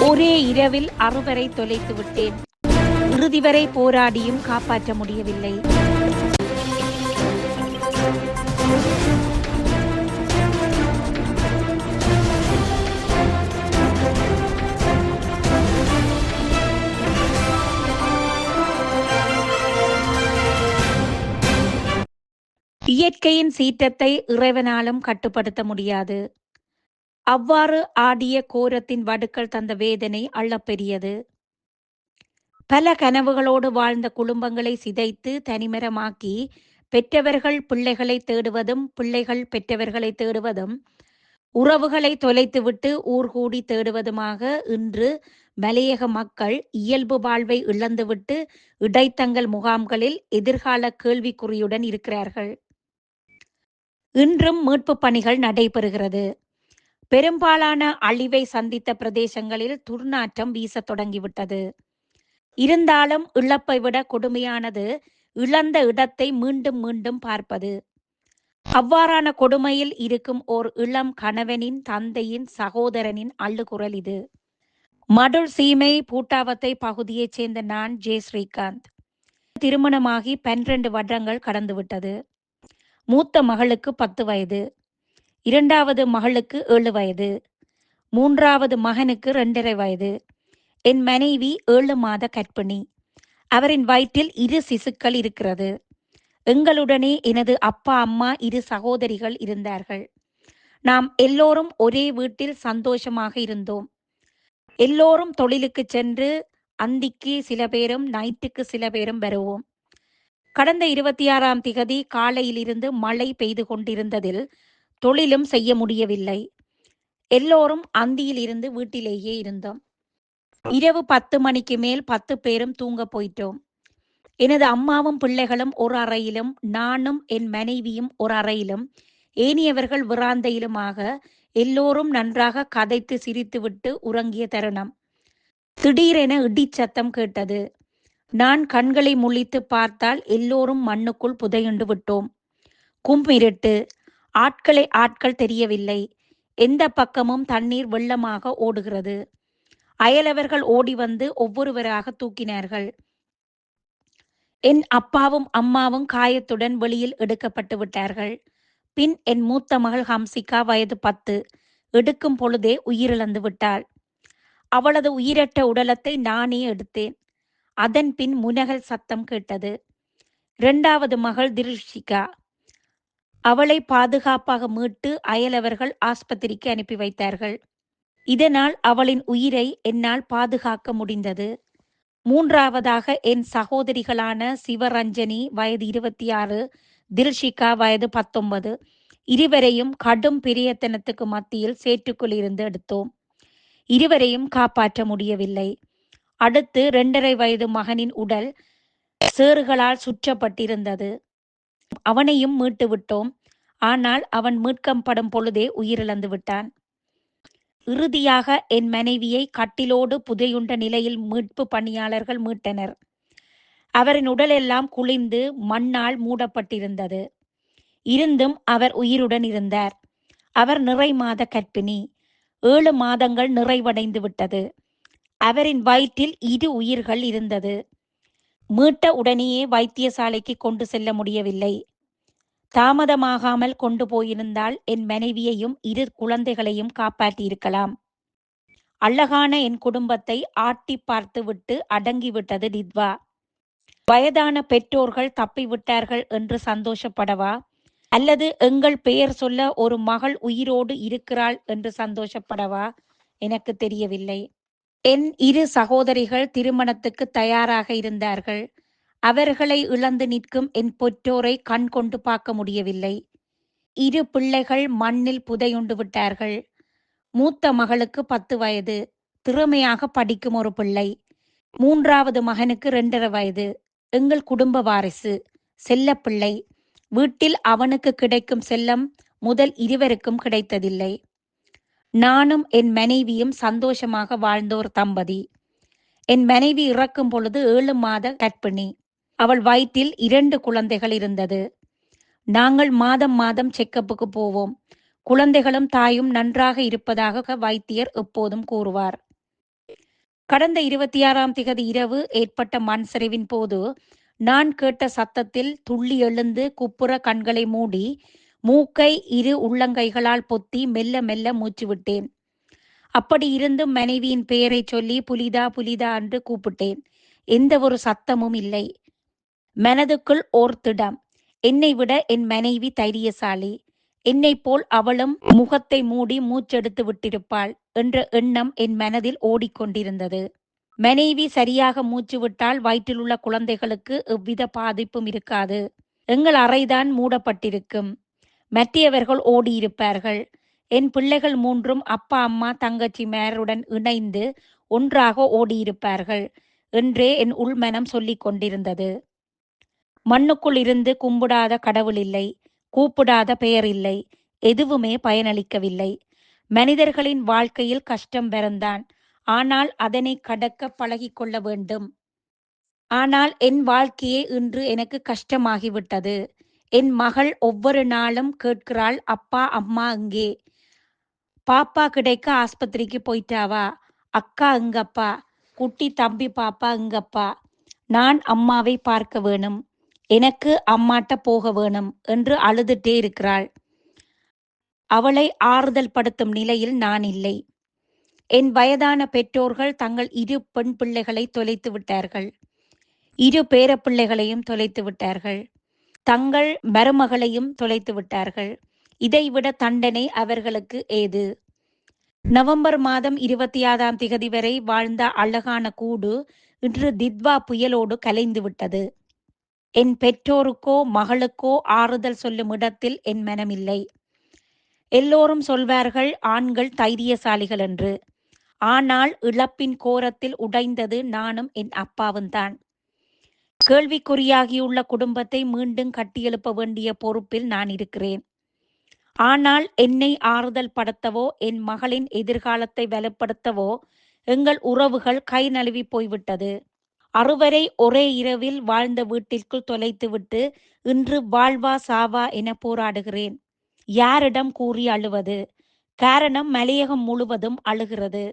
ஒரே இரவில் அறுவரை தொலைத்து விட்டேன். இறுதி வரை போராடியும் காப்பாற்ற முடியவில்லை. இயற்கையின் சீற்றத்தை இறைவனாலும் கட்டுப்படுத்த முடியாது. அவ்வாறு ஆடிய கோரத்தின் வடுக்கள் தந்த வேதனை அள்ளப்பெரியது. பல கனவுகளோடு வாழ்ந்த குடும்பங்களை சிதைத்து தனிமரமாக்கி பெற்றவர்கள் பிள்ளைகளை தேடுவதும் பிள்ளைகள் பெற்றவர்களை தேடுவதும் உறவுகளை தொலைத்துவிட்டு ஊர்கூடி தேடுவதுமாக இன்று மலையக மக்கள் இயல்பு வாழ்வை இழந்துவிட்டு இடைத்தங்கள் முகாம்களில் எதிர்கால கேள்விக்குறியுடன் இருக்கிறார்கள். இன்றும் மீட்பு பணிகள் நடைபெறுகிறது. பெரும்பாலான அழிவை சந்தித்த பிரதேசங்களில் துர்நாற்றம் வீசத் தொடங்கிவிட்டது. இருந்தாலும் இழப்பை விட கொடுமையானது இழந்த இடத்தை மீண்டும் மீண்டும் பார்ப்பது. அவ்வாறான கொடுமையில் இருக்கும் ஓர் இளம் கணவனின் தந்தையின் சகோதரனின் அள்ளுகுரல் இது. மடுள் சீமை பூட்டாவத்தை பகுதியைச் சேர்ந்த நான் ஜே. ஸ்ரீகாந்த். திருமணமாகி பன்னிரண்டு வருடங்கள் கடந்துவிட்டது. மூத்த மகளுக்கு பத்து வயது. இரண்டாவது மகளுக்கு ஏழு வயது. மூன்றாவது மகனுக்கு ரெண்டரை வயது. என் மனைவி ஏழு மாத கர்ப்பிணி. அவரின் வயிற்றில் இரு சிசுக்கள் இருக்கிறது. எங்களுடனே எனது அப்பா அம்மா இரு சகோதரிகள் இருந்தார்கள். நாம் எல்லோரும் ஒரே வீட்டில் சந்தோஷமாக இருந்தோம். எல்லோரும் தொழிலுக்கு சென்று அந்திக்கு சில பேரும் நைட்டுக்கு சில பேரும் வருவோம். கடந்த இருபத்தி ஆறாம் திகதி காலையிலிருந்து மழை பெய்து கொண்டிருந்ததில் தொழிலும் செய்ய முடியவில்லை. எல்லோரும் அந்தியில் இருந்து வீட்டிலேயே இருந்தோம். இரவு பத்து மணிக்கு மேல் பத்து பேரும் தூங்க போயிட்டோம். எனது அம்மாவும் பிள்ளைகளும் ஒரு அறையிலும் நானும் என் மனைவியும் ஒரு அறையிலும் ஏனியவர்கள் விராந்தையிலுமாக எல்லோரும் நன்றாக கதைத்து சிரித்துவிட்டு உறங்கிய தருணம். திடீரென இடிச்சத்தம் கேட்டது. நான் கண்களை முழித்து பார்த்தால் எல்லோரும் மண்ணுக்குள் புதையுண்டு விட்டோம். கும்பிரட்டு ஆட்களை ஆட்கள் தெரியவில்லை. எந்த பக்கமும் தண்ணீர் வெள்ளமாக ஓடுகிறது. அயலவர்கள் ஓடி வந்து ஒவ்வொருவராக தூக்கினார்கள். என் அப்பாவும் அம்மாவும் காயத்துடன் வெளியில் எடுக்கப்பட்டு விட்டார்கள். பின் என் மூத்த மகள் ஹம்சிகா வயது பத்து. எடுக்கும் பொழுதே உயிரிழந்து விட்டாள். அவளது உயிரற்ற உடலத்தை நானே எடுத்தேன். அதன் பின் முனகல் சத்தம் கேட்டது. இரண்டாவது மகள் திருஷிகா. அவளை பாதுகாப்பாக மீட்டு அயலவர்கள் ஆஸ்பத்திரிக்கு அனுப்பி வைத்தார்கள். இதனால் அவளின் உயிரை என்னால் பாதுகாக்க முடிந்தது. மூன்றாவதாக என் சகோதரிகளான சிவரஞ்சனி வயது இருபத்தி ஆறு தில்ஷிகா வயது பத்தொன்பது இருவரையும் கடும் பிரியத்தனத்துக்கு மத்தியில் சேற்றுக்குள் இருந்து எடுத்தோம். இருவரையும் காப்பாற்ற முடியவில்லை. அடுத்து இரண்டரை வயது மகனின் உடல் சேறுகளால் சுற்றப்பட்டிருந்தது. அவனையும் மீட்டு விட்டோம் ஆனால் அவன் மீட்கப்படும் பொழுதே உயிரிழந்து விட்டான். இறுதியாக என் மனைவியை கட்டிலோடு புதையுண்ட நிலையில் மீட்பு பணியாளர்கள் மீட்டனர். அவரின் உடலெல்லாம் குளிந்து மண்ணால் மூடப்பட்டிருந்தது. இருந்தும் அவர் உயிருடன் இருந்தார். அவர் நிறை மாத கற்பிணி ஏழு மாதங்கள் நிறைவடைந்து விட்டது. அவரின் வயிற்றில் இரு உயிர்கள் இருந்தது. மீட்ட உடனேயே வைத்தியசாலைக்கு கொண்டு செல்ல முடியவில்லை. தாமதமாகாமல் கொண்டு போயிருந்தால் என் மனைவியையும் இரு குழந்தைகளையும் காப்பாற்றியிருக்கலாம். அழகான என் குடும்பத்தை ஆட்டி பார்த்துவிட்டு அடங்கிவிட்டது நித்வா வயதான பெற்றோர்கள் தப்பிவிட்டார்கள் என்று சந்தோஷப்படவா? அல்லது எங்கள் பெயர் சொல்ல ஒரு மகள் உயிரோடு இருக்கிறாள் என்று சந்தோஷப்படவா? எனக்கு தெரியவில்லை. என் இரு சகோதரிகள் திருமணத்துக்கு தயாராக இருந்தார்கள். அவர்களை இழந்து நிற்கும் என் பெற்றோரை கண் கொண்டு பார்க்க முடியவில்லை. இரு பிள்ளைகள் மண்ணில் புதையுண்டு விட்டார்கள். மூத்த மகளுக்கு பத்து வயது. திறமையாக படிக்கும் ஒரு பிள்ளை. மூன்றாவது மகனுக்கு ரெண்டரை வயது. எங்கள் குடும்ப வாரிசு. செல்லப்பிள்ளை வீட்டில் அவனுக்கு கிடைக்கும் செல்லம் முதல் இருவருக்கும் கிடைத்ததில்லை. நானும் என் மனைவியும் சந்தோஷமாக வாழ்ந்தோர் தம்பதி. என் மனைவி இறக்கும் பொழுது ஏழு மாத கர்ப்பிணி. அவள் வயிற்றில் இரண்டு குழந்தைகள் இருந்தது. நாங்கள் மாதம் மாதம் செக்கப்புக்கு போவோம். குழந்தைகளும் தாயும் நன்றாக இருப்பதாக வைத்தியர் எப்போதும் கூறுவார். கடந்த இருபத்தி ஆறாம் திகதி இரவு ஏற்பட்ட மண் சரிவின் போது நான் கேட்ட சத்தத்தில் துள்ளி எழுந்து குப்புற கண்களை மூடி மூக்கை இரு உள்ளங்கைகளால் பொத்தி மெல்ல மெல்ல மூச்சு விட்டேன் அப்படி இருந்தும் மனைவியின் பெயரை சொல்லி புலிதா புலிதா என்று கூப்பிட்டேன். எந்த ஒரு சத்தமும் இல்லை. மனதுக்குள் ஓர் திடம். என்னை விட என் மனைவி தைரியசாலி. என்னை போல் அவளும் முகத்தை மூடி மூச்செடுத்து விட்டிருப்பாள் என்ற எண்ணம் என் மனதில் ஓடிக்கொண்டிருந்தது. மனைவி சரியாக மூச்சு விட்டால் வயிற்றில் உள்ள குழந்தைகளுக்கு எவ்வித பாதிப்பும் இருக்காது. எங்கள் அறைதான் மூடப்பட்டிருக்கும். மற்றவர்கள் ஓடியிருப்பார்கள். என் பிள்ளைகள் மூன்றும் அப்பா அம்மா தங்கச்சி மேருடன் இணைந்து ஒன்றாக ஓடியிருப்பார்கள். என்றே என் உள்மனம் சொல்லிக் கொண்டிருந்தது. மண்ணுக்குள் இருந்து கும்பிடாத கடவுள் இல்லை கூப்பிடாத பெயர் இல்லை எதுவுமே பயனளிக்கவில்லை. மனிதர்களின் வாழ்க்கையில் கஷ்டம் பிறந்தான். ஆனால் அதனை கடக்க பழகிக்கொள்ள வேண்டும். ஆனால் என் வாழ்க்கையே இன்று எனக்கு கஷ்டமாகிவிட்டது. என் மகள் ஒவ்வொரு நாளும் கேட்கிறாள் அப்பா அம்மா இங்கே பாப்பா கிடைக்க ஆஸ்பத்திரிக்கு போயிட்டாவா? அக்கா எங்கப்பா? குட்டி தம்பி பாப்பா எங்கப்பா? நான் அம்மாவை பார்க்க வேணும். எனக்கு அம்மாட்ட போக வேணும் என்று அழுதுட்டே இருக்கிறாள். அவளை ஆறுதல் படுத்தும் நிலையில் நான் இல்லை. என் வயதான பெற்றோர்கள் தங்கள் இரு பெண் பிள்ளைகளை தொலைத்து விட்டார்கள். இரு பேர பிள்ளைகளையும் தொலைத்து விட்டார்கள். தங்கள் மருமகளையும் தொலைத்து விட்டார்கள். இதைவிட தண்டனை அவர்களுக்கு ஏது? நவம்பர் மாதம் இருபத்தி ஆறாம் திகதி வரை வாழ்ந்த அழகான கூடு இன்று தித்வா புயலோடு கலைந்து விட்டது. என் பெற்றோருக்கோ மகளுக்கோ ஆறுதல் சொல்லும் இடத்தில் என் மனமில்லை. எல்லோரும் சொல்வார்கள் ஆண்கள் தைரியசாலிகள் என்று. ஆனால் இழப்பின் கோரத்தில் உடைந்தது நானும் என் அப்பாவும் தான் கேள்விக்குறியாகியுள்ள குடும்பத்தை மீண்டும் கட்டியெழுப்ப வேண்டிய பொறுப்பில் நான் இருக்கிறேன். ஆனால் என்னை ஆறுதல் படுத்தவோ என் மகளின் எதிர்காலத்தை வலுப்படுத்தவோ எங்கள் உறவுகள் கை நழுவி போய்விட்டது. அறுவரை ஒரே இரவில் வாழ்ந்த வீட்டிற்குள் தொலைத்துவிட்டு இன்று வாழ்வா சாவா என போராடுகிறேன். யாரிடம் கூறி அழுவது? காரணம் மலையகம் முழுவதும் அழுகிறது.